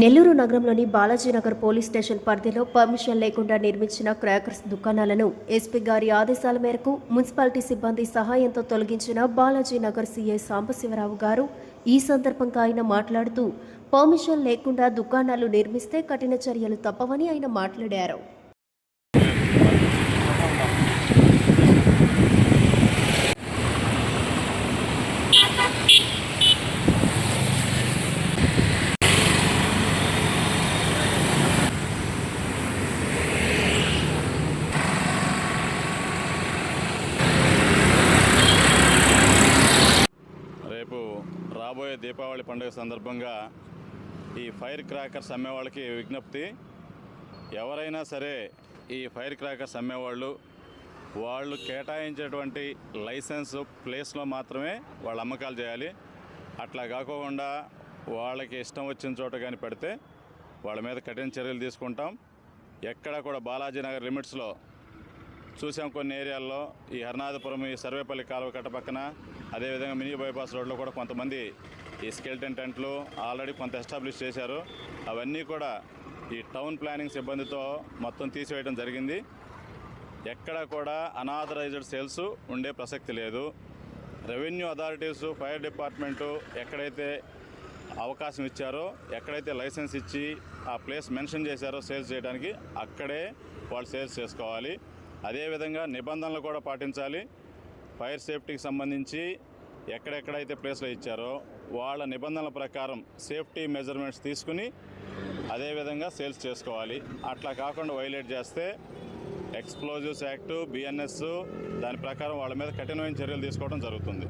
నెల్లూరు నగరంలోని Balajinagar police station పరిధిలో permission లేకుండా నిర్మించిన క్రాకర్స్ దుకాణాలను ఎస్పీ గారి ఆదేశాల మేరకు మున్సిపాలిటీ సిబ్బంది సహాయంతో తొలగించిన బాలాజీనగర్ సీఐ సాంబశివరావు గారు ఈ సందర్భంగా ఆయన మాట్లాడుతూ పర్మిషన్ లేకుండా దుకాణాలు నిర్మిస్తే కఠిన చర్యలు తప్పవని ఆయన మాట్లాడారు. రాబోయే దీపావళి పండుగ సందర్భంగా ఈ ఫైర్ క్రాకర్స్ అమ్మేవాళ్ళకి విజ్ఞప్తి. ఎవరైనా సరే ఈ ఫైర్ క్రాకర్స్ అమ్మేవాళ్ళు వాళ్ళు కేటాయించేటువంటి లైసెన్స్ ప్లేస్లో మాత్రమే వాళ్ళు అమ్మకాలు చేయాలి. అట్లా కాకోకుండా వాళ్ళకి ఇష్టం వచ్చిన చోట కానీ పెడితే వాళ్ళ మీద కఠిన చర్యలు తీసుకుంటాం. ఎక్కడ కూడా బాలాజీ నగర్ లిమిట్స్లో చూసాం కొన్ని ఏరియాల్లో ఈ హర్నాథపురం ఈ సర్వేపల్లి కాలువ కట్ట పక్కన అదేవిధంగా మినీ బైపాస్ రోడ్లో కూడా కొంతమంది ఈ స్కెల్టన్ టెంట్లు ఆల్రెడీ కొంత ఎస్టాబ్లిష్ చేశారు. అవన్నీ కూడా ఈ టౌన్ ప్లానింగ్ సిబ్బందితో మొత్తం తీసివేయడం జరిగింది. ఎక్కడ కూడా అనాథరైజ్డ్ సేల్స్ ఉండే ప్రసక్తి లేదు. రెవెన్యూ అథారిటీస్ ఫైర్ డిపార్ట్మెంటు ఎక్కడైతే అవకాశం ఇచ్చారో ఎక్కడైతే లైసెన్స్ ఇచ్చి ఆ ప్లేస్ మెన్షన్ చేశారో సేల్స్ చేయడానికి అక్కడే వాళ్ళు సేల్స్ చేసుకోవాలి. అదేవిధంగా నిబంధనలు కూడా పాటించాలి. ఫైర్ సేఫ్టీకి సంబంధించి ఎక్కడెక్కడైతే ప్లేస్లో ఇచ్చారో వాళ్ళ నిబంధనల ప్రకారం సేఫ్టీ మెజర్మెంట్స్ తీసుకుని అదేవిధంగా సేల్స్ చేసుకోవాలి. అట్లా కాకుండా వైలేట్ చేస్తే ఎక్స్ప్లోజివ్స్ యాక్టు బిఎన్ఎస్ దాని ప్రకారం వాళ్ళ మీద కఠినమైన చర్యలు తీసుకోవడం జరుగుతుంది.